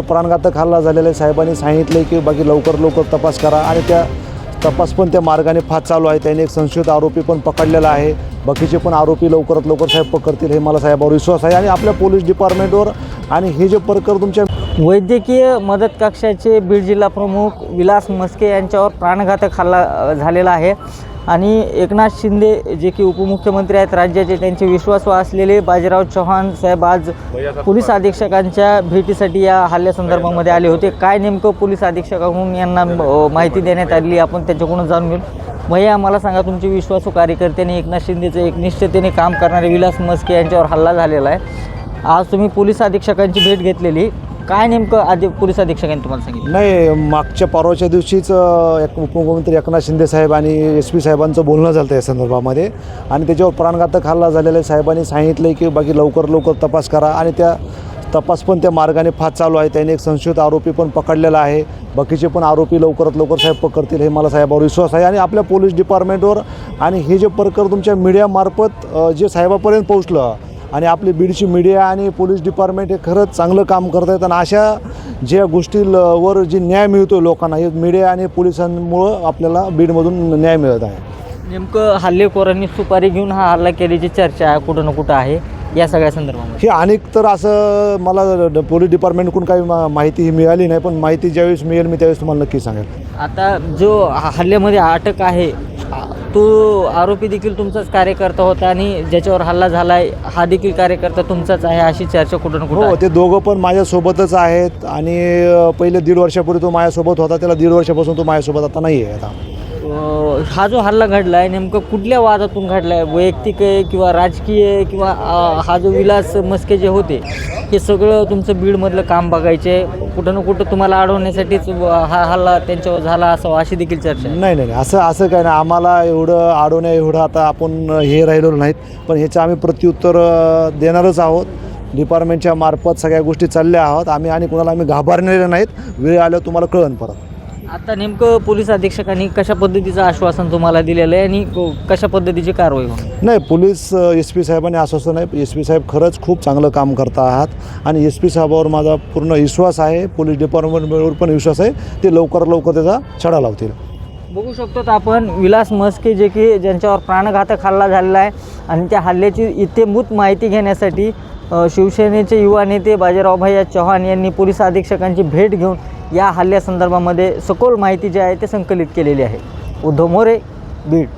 प्राणघातक हल्ला झालेला आहे. साहेबांनी सांगितलं की बाकी लवकर लवकर तपास करा आणि त्या तपास पण त्या मार्गाने फात चालू आहे. त्यांनी एक संशयित आरोपी पण पकडलेला आहे. बाकीचे पण आरोपी लवकरात लवकर साहेब पकडतील हे मला साहेबावर विश्वास आहे. आणि आपल्या पोलीस डिपार्टमेंटवर आणि हे जे प्रकर तुमच्या वैद्यकीय मदत कक्षाचे बीड जिल्हा प्रमुख विलास मस्के यांच्यावर प्राणघातक हल्ला झालेला आहे. आणि एकनाथ शिंदे जे की उपमुख्यमंत्री आहेत राज्याचे त्यांचे विश्वास असलेले बाजीराव चव्हाण साहेब आज पोलीस अधीक्षकांच्या भेटीसाठी या हल्ल्यासंदर्भामध्ये आले होते. काय नेमकं पोलीस अधीक्षकाकडून यांना माहिती देण्यात आली आपण त्यांच्याकडून जाणून घेऊ. भैया मला सांगा तुमचे विश्वासू कार्यकर्त्यांनी एकनाथ शिंदेचं एकनिष्ठतेने काम करणारे विलास मस्के यांच्यावर हल्ला झालेला आहे. आज तुम्ही पोलीस अधीक्षकांची भेट घेतलेली. काय नेमकं आधी पोलीस अधीक्षकांनी तुम्हाला सांगितलं? नाही मागच्या परवाच्या दिवशीच अ, एक उपमुख्यमंत्री एकनाथ शिंदे साहेब आणि एस पी साहेबांचं बोलणं झालं या संदर्भामध्ये. आणि त्याच्यावर प्राणघातक हल्ला झालेले साहेबांनी सांगितलं की बाकी लवकर लवकर तपास करा. आणि त्या तपास पण त्या मार्गाने फार चालू आहे. त्याने एक संशयित आरोपी पण पकडलेला आहे. बाकीचे पण आरोपी लवकरात लवकर साहेब पकडतील हे मला साहेबावर विश्वास आहे. आणि आपल्या पोलीस डिपार्टमेंटवर आणि हे जे प्रकरण तुमच्या मीडियामार्फत अ, जे साहेबापर्यंत पोहोचलं आणि आपली बीडची मीडिया आणि पोलीस डिपार्टमेंट हे खरंच चांगलं काम करत आहेत. आणि अशा ज्या गोष्टीवर जी न्याय मिळतो लोकांना हे मीडिया आणि पोलिसांमुळं आपल्याला बीडमधून न्याय मिळत आहे. नेमकं हल्लेखोरांनी सुपारी घेऊन हा हल्ला केल्याची चर्चा आहे कुठं ना कुठं आहे या सगळ्या संदर्भामध्ये. हे अनेक तर असं मला पोलीस डिपार्टमेंटकडून काही मा- माहिती ही मिळाली नाही पण माहिती ज्यावेळेस मिळेल मी त्यावेळेस तुम्हाला नक्की सांगेल. आता जो हा- हल्ल्यामध्ये अटक आहे तो आरोपी देखील तुमचाच कार्यकर्ता होता आणि ज्याच्यावर हल्ला झाला आहे हा देखील कार्यकर्ता तुमचाच आहे अशी चर्चा कुठं ना कुठं हो आहे. ते दोघं पण माझ्यासोबतच आहेत आणि अ, पहिले दीड वर्षापूर्वी तो माझ्यासोबत होता त्याला दीड वर्षापासून तो माझ्यासोबत आता नाही आहे आता हा जो हल्ला घडला आहे नेमकं कुठल्या वादातून घडला आहे वैयक्तिक आहे किंवा राजकीय आहे किंवा हा जो विलास मस्के जे होते हे सगळं तुमचं बीडमधलं काम बघायचे. कुठं ना कुठं तुम्हाला अडवण्यासाठीच हा हल्ला त्यांच्यावर झाला असावा अशी देखील चर्चा नाही नाही असं असं काय नाही. आम्हाला एवढं अडवण्या एवढं आता आपण हे राहिलेलो नाहीत. पण ह्याचं आम्ही प्रत्युत्तर देणारच आहोत. डिपार्टमेंटच्या मार्फत सगळ्या गोष्टी चालल्या आहोत. आम्ही आणि कोणाला आम्ही घाबरलेले नाहीत. वेळ आल्यावर तुम्हाला कळन परत. आता नेमकं पोलीस अधीक्षकांनी कशा पद्धतीचं आश्वासन तुम्हाला दिलेलं आहे आणि को- कशा पद्धतीची कारवाई होणार? नाही पोलीस एस पी साहेबांनी आश्वासन आहे. एस पी साहेब खरंच खूप चांगलं काम करत आहात. आणि एस पी साहेबावर माझा पूर्ण विश्वास आहे. पोलीस डिपार्टमेंटवर पण विश्वास आहे. ते लवकर लवकर त्याचा छडा लावतील. बघू शकतो आपण विलास मस्के जे की ज्यांच्यावर प्राणघातक हल्ला झालेला आहे आणि त्या हल्ल्याची इत्यंभूत माहिती घेण्यासाठी अ, शिवसेनेचे युवा नेते बाजीराव भैया चव्हाण यांनी पोलीस अधीक्षकांची भेट घेऊन या हल्ल्यासंदर्भामध्ये सखोल माहिती जी आहे ते संकलित केलेली आहे. उद्धव मोरे बीड.